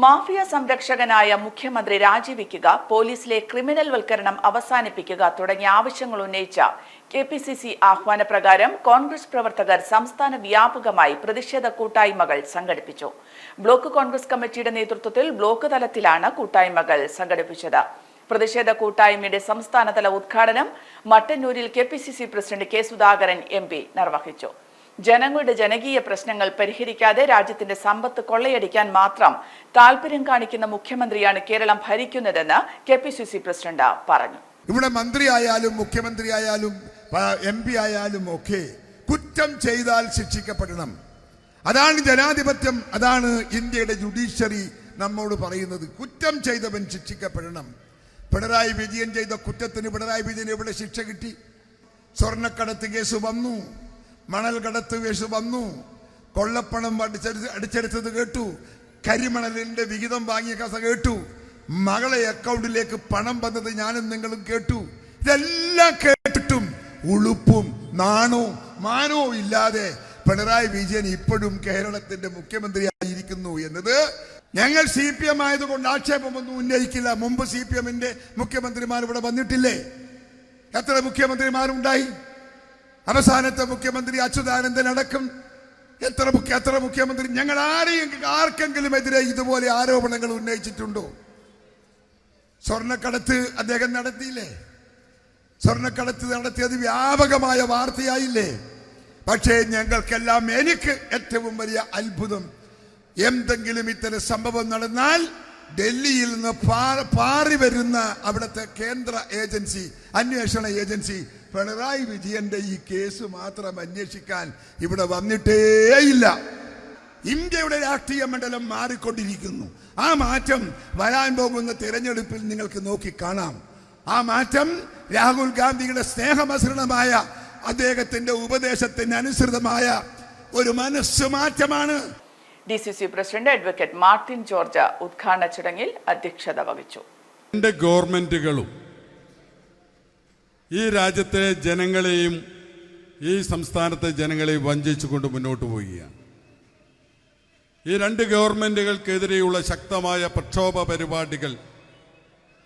Mafia സംരക്ഷകനായ മുഖ്യമന്ത്രി രാജിവെക്കുക പോലീസിലെ criminal വൽക്കരണം അവസാനിപ്പിക്കുക തുടങ്ങിയ ആവശ്യങ്ങൾ ഉന്നയിച്ച കെ പി സി സി ആഹ്വാനപ്രകാരം കോൺഗ്രസ് പ്രവർത്തകർ സംസ്ഥാന വ്യാപകമായി പ്രതിഷേധ കൂട്ടായ്മകൾ സംഘടിപ്പിച്ചു. ബ്ലോക്ക് കോൺഗ്രസ് കമ്മിറ്റിയുടെ നേതൃത്വത്തിൽ ബ്ലോക്ക് തലത്തിലാണ് കൂട്ടായ്മകൾ സംഘടിപ്പിച്ചത്. പ്രതിഷേധ കൂട്ടായ്മയുടെ സംസ്ഥാനതല ഉദ്ഘാടനം മട്ടന്നൂരിൽ K P C C president K Sudhakaran M P നിർവഹിച്ചു. ജനങ്ങളുടെ ജനകീയ പ്രശ്നങ്ങൾ പരിഹരിക്കാതെ രാജ്യത്തിന്റെ സമ്പത്ത് കൊള്ളയടിക്കാൻ മാത്രം താല്പര്യം കാണിക്കുന്ന മുഖ്യമന്ത്രിയാണ് Keralam ഭരിക്കുന്നതെന്ന് K P C C president പറഞ്ഞു. ഇവിടെ മന്ത്രിയായാലും മുഖ്യമന്ത്രിയായാലും എം പി ആയാലും ഒക്കെ കുറ്റം ചെയ്താൽ ശിക്ഷിക്കപ്പെടണം. അതാണ് ജനാധിപത്യം അതാണ് ഇന്ത്യയുടെ ജുഡീഷ്യറി നമ്മോട് പറയുന്നത്. കുറ്റം ചെയ്തവൻ ശിക്ഷിക്കപ്പെടണം. പിണറായി വിജയൻ ചെയ്ത കുറ്റത്തിന് പിണറായി വിജയൻ എവിടെ ശിക്ഷ കിട്ടി? സ്വർണക്കടത്ത് കേസ് വന്നു. മണൽ കടത്ത് വേഷ് വന്നു. കൊള്ളപ്പണം അടിച്ചെടുത്ത് അടിച്ചെടുത്തത് കേട്ടു. കരിമണലിന്റെ വിഹിതം വാങ്ങിയ കഥ കേട്ടു. മകളെ അക്കൗണ്ടിലേക്ക് പണം വന്നത് ഞാനും നിങ്ങളും കേട്ടു. ഇതെല്ലാം കേട്ടിട്ടും ഉളുപ്പും നാണോ മാനോ ഇല്ലാതെ പിണറായി വിജയൻ ഇപ്പോഴും കേരളത്തിന്റെ മുഖ്യമന്ത്രിയായിരിക്കുന്നു എന്നത് ഞങ്ങൾ സി പി എം ആയതുകൊണ്ട് ആക്ഷേപമൊന്നും ഉന്നയിക്കില്ല. മുമ്പ് സി പി എമ്മിന്റെ മുഖ്യമന്ത്രിമാർ ഇവിടെ വന്നിട്ടില്ലേ? എത്ര മുഖ്യമന്ത്രിമാരുണ്ടായി? അവസാനത്തെ മുഖ്യമന്ത്രി അച്യുതാനന്ദൻ അടക്കം. എത്ര മുഖ്യ എത്ര മുഖ്യമന്ത്രി? ഞങ്ങൾ ആരെയും ആർക്കെങ്കിലും എതിരെ ഇതുപോലെ ആരോപണങ്ങൾ ഉന്നയിച്ചിട്ടുണ്ടോ? സ്വർണക്കടത്ത് അദ്ദേഹം നടത്തിയില്ലേ? സ്വർണക്കടത്ത് നടത്തിയത് വ്യാപകമായ വാർത്തയായില്ലേ? പക്ഷേ ഞങ്ങൾക്കെല്ലാം എനിക്ക് ഏറ്റവും വലിയ അത്ഭുതം. എന്തെങ്കിലും ഇത്തരം സംഭവം നടന്നാൽ ഡൽഹിയിൽ നിന്ന് പാറി വരുന്ന അവിടുത്തെ കേന്ദ്ര ഏജൻസി അന്വേഷണ ഏജൻസി പിണറായി വിജയന്റെ ഈ കേസ് മാത്രം അന്വേഷിക്കാൻ ഇവിടെ വന്നിട്ടേയില്ല. ഇന്ത്യയുടെ രാഷ്ട്രീയ മണ്ഡലം മാറിക്കൊണ്ടിരിക്കുന്നു. ആ മാറ്റം വരാൻ പോകുന്ന തിരഞ്ഞെടുപ്പിൽ നിങ്ങൾക്ക് നോക്കി കാണാം. ആ മാറ്റം രാഹുൽ ഗാന്ധിയുടെ സ്നേഹമസൃണമായ അദ്ദേഹത്തിന്റെ ഉപദേശത്തിന് അനുസൃതമായ ഒരു മനസ്സ് മാറ്റമാണ്. D C C president advocate Martin George ഉദ്ഘാടന ചടങ്ങിൽ അധ്യക്ഷത വഹിച്ചു. ഗവൺമെന്റുകളും ഈ രാജ്യത്തെ ജനങ്ങളെയും ഈ സംസ്ഥാനത്തെ ജനങ്ങളെയും വഞ്ചിച്ചുകൊണ്ട് മുന്നോട്ട് പോവുകയാണ്. ഈ രണ്ട് ഗവൺമെന്റുകൾക്കെതിരെയുള്ള ശക്തമായ പ്രക്ഷോഭ പരിപാടികൾ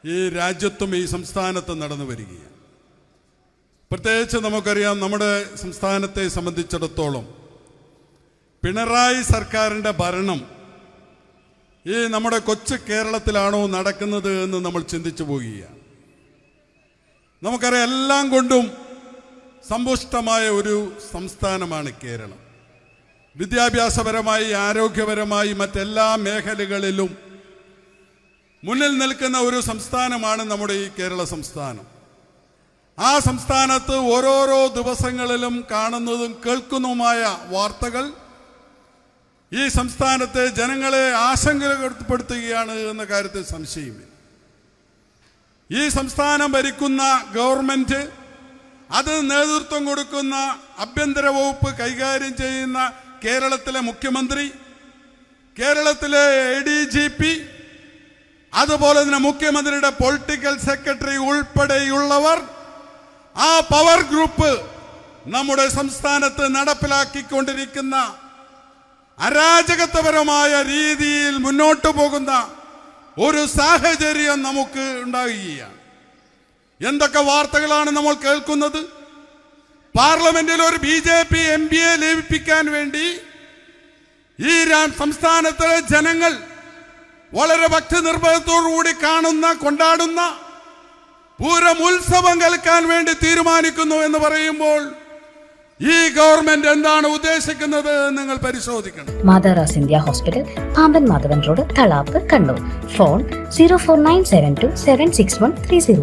ഈ രാജ്യത്തും ഈ സംസ്ഥാനത്തും നടന്നു വരികയാണ്. പ്രത്യേകിച്ച് നമുക്കറിയാം നമ്മുടെ സംസ്ഥാനത്തെ സംബന്ധിച്ചിടത്തോളം പിണറായി സർക്കാരിന്റെ ഭരണം ഈ നമ്മുടെ കൊച്ചു കേരളത്തിലാണോ നടക്കുന്നത് എന്ന് നമ്മൾ ചിന്തിച്ചു പോകുകയാണ് നമുക്കറിയാം എല്ലാം കൊണ്ടും സമ്പുഷ്ടമായ ഒരു സംസ്ഥാനമാണ് കേരളം. വിദ്യാഭ്യാസപരമായി ആരോഗ്യപരമായി മറ്റെല്ലാ മേഖലകളിലും മുന്നിൽ നിൽക്കുന്ന ഒരു സംസ്ഥാനമാണ് നമ്മുടെ ഈ കേരള സംസ്ഥാനം. ആ സംസ്ഥാനത്ത് ഓരോരോ ദിവസങ്ങളിലും കാണുന്നതും കേൾക്കുന്നതുമായ വാർത്തകൾ ഈ സംസ്ഥാനത്തെ ജനങ്ങളെ ആശങ്കപ്പെടുത്തുകയാണ് എന്ന കാര്യത്തിൽ സംശയമില്ല. ഈ സംസ്ഥാനം ഭരിക്കുന്ന ഗവൺമെന്റ് അത് നേതൃത്വം കൊടുക്കുന്ന ആഭ്യന്തര വകുപ്പ് കൈകാര്യം ചെയ്യുന്ന കേരളത്തിലെ മുഖ്യമന്ത്രി കേരളത്തിലെ എ ഡി ജി പി അതുപോലെ തന്നെ മുഖ്യമന്ത്രിയുടെ പൊളിറ്റിക്കൽ സെക്രട്ടറി ഉൾപ്പെടെയുള്ളവർ ആ പവർ ഗ്രൂപ്പ് നമ്മുടെ സംസ്ഥാനത്ത് നടപ്പിലാക്കിക്കൊണ്ടിരിക്കുന്ന അരാജകത്വപരമായ രീതിയിൽ മുന്നോട്ടു പോകുന്ന ഒരു സാഹചര്യം നമുക്ക് ഉണ്ടാകുകയാണ്. എന്തൊക്കെ വാർത്തകളാണ് നമ്മൾ കേൾക്കുന്നത്? പാർലമെന്റിൽ ഒരു ബി ജെ പി എം പിയെ ലഭിപ്പിക്കാൻ വേണ്ടി ഈ സംസ്ഥാനത്തിലെ ജനങ്ങൾ വളരെ ഭക്തി നിർഭയത്തോടുകൂടി കാണുന്ന കൊണ്ടാടുന്ന പൂരം ഉത്സവം കേൾക്കാൻ വേണ്ടി തീരുമാനിക്കുന്നു എന്ന് പറയുമ്പോൾ ഈ ഗവൺമെന്റ് എന്താണ് ഉദ്ദേശിക്കുന്നത് നിങ്ങൾ പരിശോധിക്കണം. മാതാറാസ് India hospital Pamban Madhavan road Thalap Kannur. Phone zero four nine seven two seven six one three zero